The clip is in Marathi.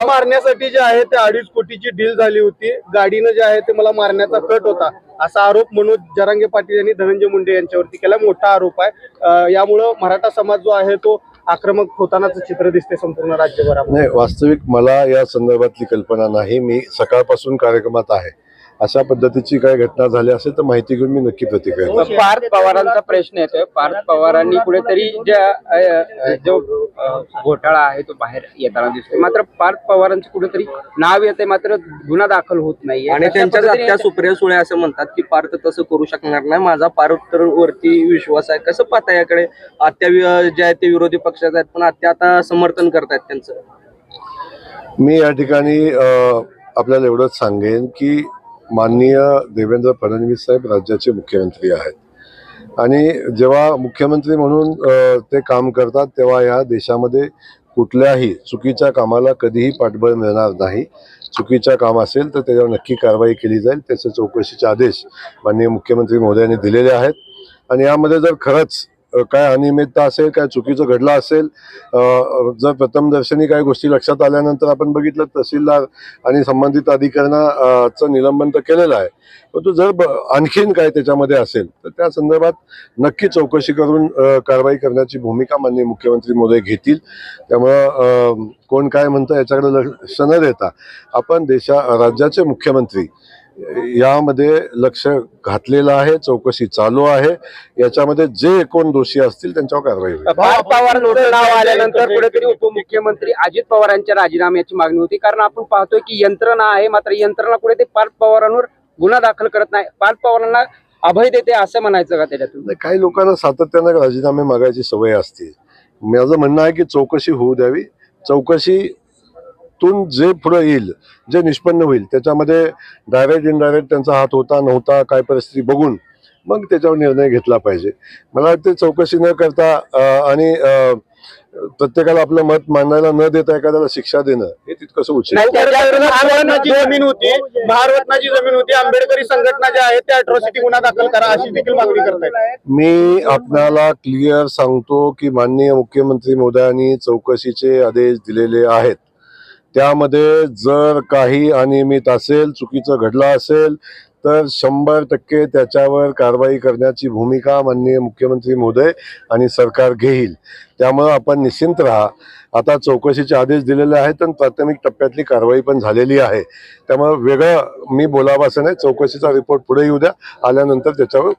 मारण्यासाठी जे आहे ते अडीच कोटीची डील झाली होती. गाडीनं जे आहे ते मला मारण्याचा कट होता. असा आरोप मनोज जरांगे पाटील यांनी धनंजय मुंडे यांच्यावरती केला. मोठा आरोप आहे. यामुळं मराठा समाज जो आहे तो आक्रमक होतानाच चित्र दिसते संपूर्ण राज्यभरामध्ये. नाही वास्तविक मला या संदर्भातली कल्पना नाही. मी सकाळपासून कार्यक्रमात आहे. अशा पद्धतीची काय घटना झाली असेल तर माहिती घेऊन मी नक्की प्रतिक्रिया. पार्थ पवारांचा प्रश्न येतोय. पार्थ पवारांनी कुठेतरी ज्या जो घोटाळा आहे तो बाहेर येताना दिसतोय. मात्र पार्थ पवारांचं कुठेतरी नाव येते मात्र गुन्हा दाखल होत नाहीये. आणि आत्या सुप्रिया सुळे असं म्हणतात की पार्थ तसं करू शकणार नाही. माझा पार्थ वरती विश्वास आहे. कसं पाहता याकडे? आत्या जे आहेत ते विरोधी पक्षात आहेत पण आत्या आता समर्थन करतायत त्यांचं. मी या ठिकाणी आपल्याला एवढंच सांगेन की माननीय देवेंद्र फडणवीस साहेब राज्याचे मुख्यमंत्री आहेत. आणि जेव्हा मुख्यमंत्री म्हणून ते काम करतात तेव्हा या देशामध्ये कुठल्याही चुकीच्या कामाला कधीही पाठबळ मिळणार नाही. चुकीचं काम असेल तर त्याच्यावर नक्की कारवाई केली जाईल. त्याचे चौकशीचे आदेश माननीय मुख्यमंत्री महोदयांनी दिलेले आहेत. आणि यामध्ये जर खरंच काय अनियमितता असेल काय चुकीचं घडलं असेल जर प्रथमदर्शनी काही गोष्टी लक्षात आल्यानंतर आपण बघितलं तहसीलदार आणि संबंधित अधिकाऱ्यांना निलंबन तर केलेलं आहे. परंतु जर ब- आणखीन काय त्याच्यामध्ये असेल तर त्या संदर्भात नक्की चौकशी करून कारवाई करण्याची भूमिका माननीय मुख्यमंत्री मोदी घेतील. त्यामुळं कोण काय म्हणतं याच्याकडे लक्ष न देता आपण देशा राज्याचे मुख्यमंत्री यामध्ये लक्ष घातलेलं आहे चौकशी चालू आहे. याच्यामध्ये जे कोण दोषी असतील त्यांच्यावर कारवाई होईल. पार्थ पवारांचं नाव आल्यानंतर कुठेतरी उपमुख्यमंत्री अजित पवार यांच्या राजीनाम्याची मागणी होती. कारण आपण पाहतोय की यंत्रणा आहे मात्र यंत्रणा कुठे ते पार्थ पवारांवर गुन्हा दाखल करत नाही. पार्थ पवारांना अभय देते असं म्हणायचं का त्याच्यातून? काही लोकांना सातत्यानं राजीनामे मागायची सवय असते. माझं म्हणणं आहे की चौकशी होऊ द्यावी. चौकशीतून जे पुढे येईल जे निष्पन्न होईल त्याच्यामध्ये डायरेक्ट इनडायरेक्ट त्यांचा हात होता नव्हता काय परिस्थिती बघून मग त्याच्यावर निर्णय घेतला पाहिजे. मला वाटते चौकशी न करता आणि प्रत्येकाला आपलं मत मांडायला न देता एखाद्याला शिक्षा देणं हे तितकंसं उचित. जमीन होती. महारत्नाची जमीन होती. आंबेडकरी संघटना ज्या आहेत त्या अट्रॉसिटी गुन्हा दाखल करा अशी देखील मागणी करतायत. मी आपणाला क्लिअर सांगतो की माननीय मुख्यमंत्री मोदयांनी चौकशीचे आदेश दिलेले आहेत. त्यामध्ये जर काही अनियमित असेल चुकीचं घडलं असेल तर शंभर टक्के त्याच्यावर कारवाई करण्याची भूमिका माननीय मुख्यमंत्री मोदय आणि सरकार घेईल. त्यामुळं आपण निश्चिंत राहा. आता चौकशीचे आदेश दिलेले आहेत आणि प्राथमिक टप्प्यातली कारवाई पण झालेली आहे. त्यामुळे वेगळं मी बोलावं असं नाही. चौकशीचा रिपोर्ट पुढे येऊ द्या. आल्यानंतर त्याच्यावर